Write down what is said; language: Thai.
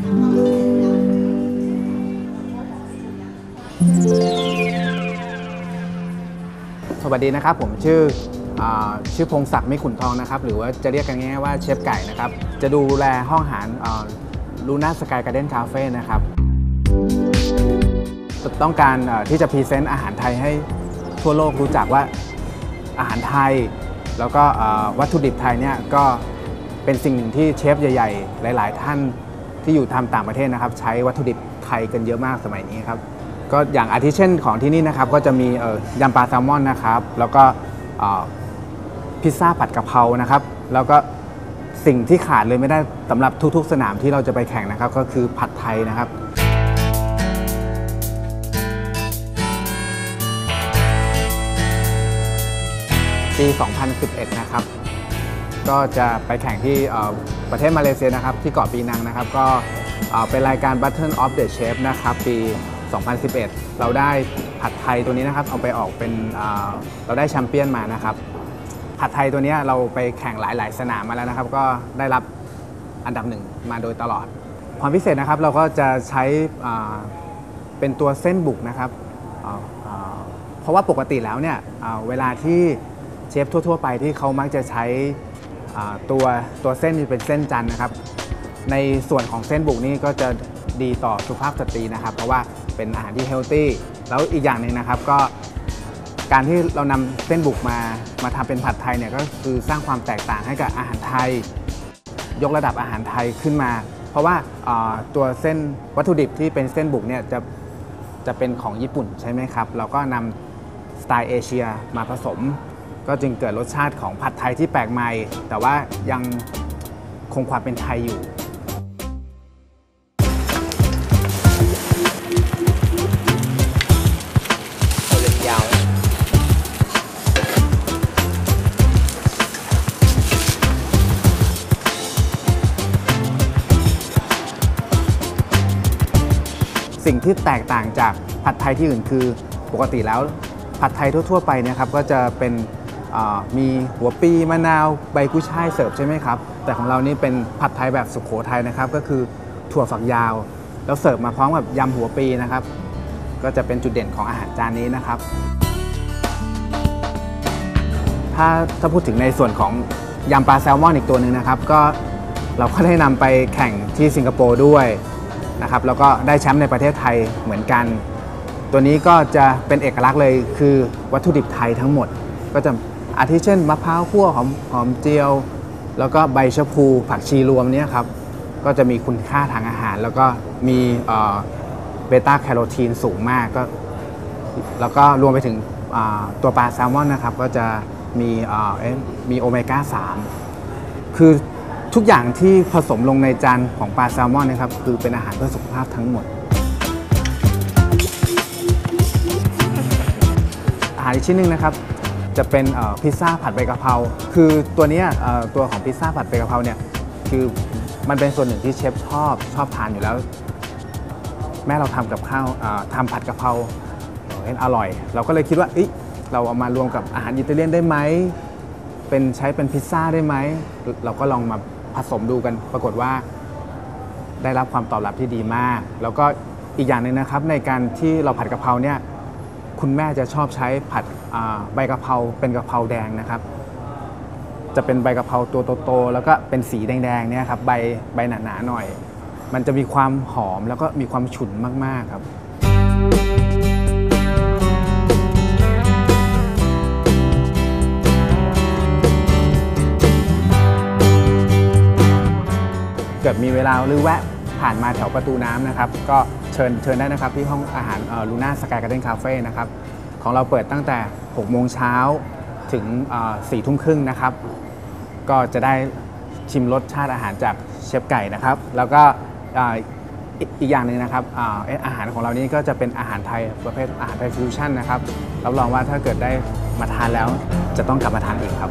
สวัสดีนะครับ ผมชื่ออชื่อพงศักดิ์ไม่ขุนทองนะครับ หรือว่าจะเรียกกันง่ายๆว่าเชฟไก่นะครับ จะดูแลห้องอาหารลูน่าสกายการ์เด้นคาเฟ่นะครับต้องการที่จะพรีเซนต์อาหารไทยให้ทั่วโลกรู้จักว่าอาหารไทย แล้วก็วัตถุดิบไทยเนี่ยก็เป็นสิ่งหนึ่งที่เชฟใหญ่ ๆ หลาย ๆ ท่าน ที่อยู่ทำต่างประเทศนะครับ ใช้วัตถุดิบไทยกันเยอะมากสมัยนี้ครับก็อย่างอาทิเช่นของที่นี่นะครับ ก็จะมียำปลาแซลมอนนะครับ แล้วก็พิซซ่าผัดกะเพรานะครับ แล้วก็สิ่งที่ขาดเลยไม่ได้สำหรับทุกๆ สนามที่เราจะไปแข่งนะครับ ก็คือผัดไทยนะครับปี 2011 นะครับ ก็จะไปแข่งที่ประเทศมาเลเซียนะครับ ที่เกาะปีนังนะครับ ก็เป็นรายการ Battle of the Chef นะครับ ปี 2011 เราได้ผัดไทยตัวนี้นะครับ เอาไปออกเป็นเราได้แชมเปี้ยนมานะครับ ผัดไทยตัวนี้เราไปแข่งหลาย ๆ สนามมาแล้วนะครับ ก็ได้รับอันดับหนึ่งมาโดยตลอด ความพิเศษนะครับเราก็จะใช้เป็นตัวเส้นบุกนะครับเพราะว่าปกติแล้วเนี่ยเวลาที่เชฟทั่ว ๆ ไปที่เขามักจะใช้ ตัวตัวเส้นที่เป็นเส้นจันนะครับ ในส่วนของเส้นบุกนี่ก็จะดีต่อสุภาพสตรีนะครับ เพราะว่าเป็นอาหารที่เฮลตี้แล้วอีกอย่างหนึ่งนะครับก็การที่เรานำเส้นบุกมามาทำเป็นผัดไทยเนี่ยก็คือสร้างความแตกต่างให้กับอาหารไทย ยกระดับอาหารไทยขึ้นมา เพราะว่าอ่าตัวเส้นวัตถุดิบที่เป็นเส้นบุกเนี่ยจะจะเป็นของญี่ปุ่นใช่ไหมครับ เราก็นำสไตล์เอเชียมาผสม ก็จึงเกิดรสชาติของผัดไทยที่แปลกใหม่ แต่ว่ายังคงความเป็นไทยอยู่เอาเล็กยาว สิ่งที่แตกต่างจากผัดไทยที่อื่นคือปกติแล้วผัดไทยทั่ว ๆ ไปเนะครับก็จะเป็น มีหัวปีมะนาวใบกุ้ยช่ายเสิร์ฟใช่ไหมครับ แต่ของเรานี่เป็นผัดไทยแบบสุขโขทัยนะครับ ก็คือถั่วฝักยาว แล้วเสิร์ฟมาพร้อมกับยำหัวปีนะครับ ก็จะเป็นจุดเด่นของอาหารจานนี้นะครับ ถ้าถ้าพูดถึงในส่วนของยำปลาแซลมอนอีกตัวหนึ่งนะครับ ก็เราก็ได้นำไปแข่งที่สิงคโปร์ด้วยนะครับแล้วก็ได้แชมป์ในประเทศไทยเหมือนกัน ตัวนี้ก็จะเป็นเอกลักษณ์เลยคือวัตถุดิบไทยทั้งหมด ก็จะ อาทิเช่นมะพร้าวคั่วหอมหอมเจียว แล้วก็ใบชะพูผักชีรวมเนี่ยครับก็จะมีคุณค่าทางอาหาร แล้วก็มีเบต้าแคโรทีนสูงมากก็แล้วก็รวมไปถึงตัวปลาแซลมอนนะครับก็จะมีมีโอเมก้า 3 คือทุกอย่างที่ผสมลงในจานของปลาแซลมอนนะครับคือเป็นอาหารเพื่อสุขภาพทั้งหมด อาหารอีกชิ้นหนึ่งนะครับ จะเป็นพิซซ่าผัดใบกะเพราคือตัวนี้ตัวของพิซซ่าผัดใบกะเพราเนี่ยคือมันเป็นส่วนหนึ่งที่เชฟชอบชอบทานอยู่แล้ว แม่เราทำกับข้าวเอ่อทำผัดกะเพราเห็นอร่อย เราก็เลยคิดว่าเอเราเอามารวมกับอาหารอิตาเลียนได้ไหมเป็นใช้เป็นพิซซ่าได้ไหมเราก็ลองมาผสมดูกันปรากฏว่า ได้รับความตอบรับที่ดีมาก แล้วก็อีกอย่างหนึ่งนะครับ ในการที่เราผัดกะเพราเนี่ย คุณแม่จะชอบใช้ผัดใบกะเพราเป็นกะเพราแดงนะครับ จะเป็นใบกะเพราตัวโตๆแล้วก็เป็นสีแดงๆเนี่ยครับใบใบหนาๆหน่อย มันจะมีความหอมแล้วก็มีความฉุนมากๆครับเกิดมีเวลาหรือแวะผ่านมาแถวประตูน้ำนะครับ ก็ ชิญเชิญได้นะครับที่ห้องอาหารลูน่าสกายการ์เด้นคาเฟ่นะครับของเราเปิดตั้งแต่ 6 โมงเช้าถึง4ทุ่มครึ่งนะครับ ก็จะได้ชิมรสชาติอาหารจากเชฟไก่นะครับ แล้วก็อีกอย่างหนึ่งนะครับอาเอ่ออาหารของเรานี้ก็จะเป็นอาหารไทยประเภทอาหารไทยฟิวชั่นนะครับรับรองว่าถ้าเกิดได้มาทานแล้วจะต้องกลับมาทานอีกครับ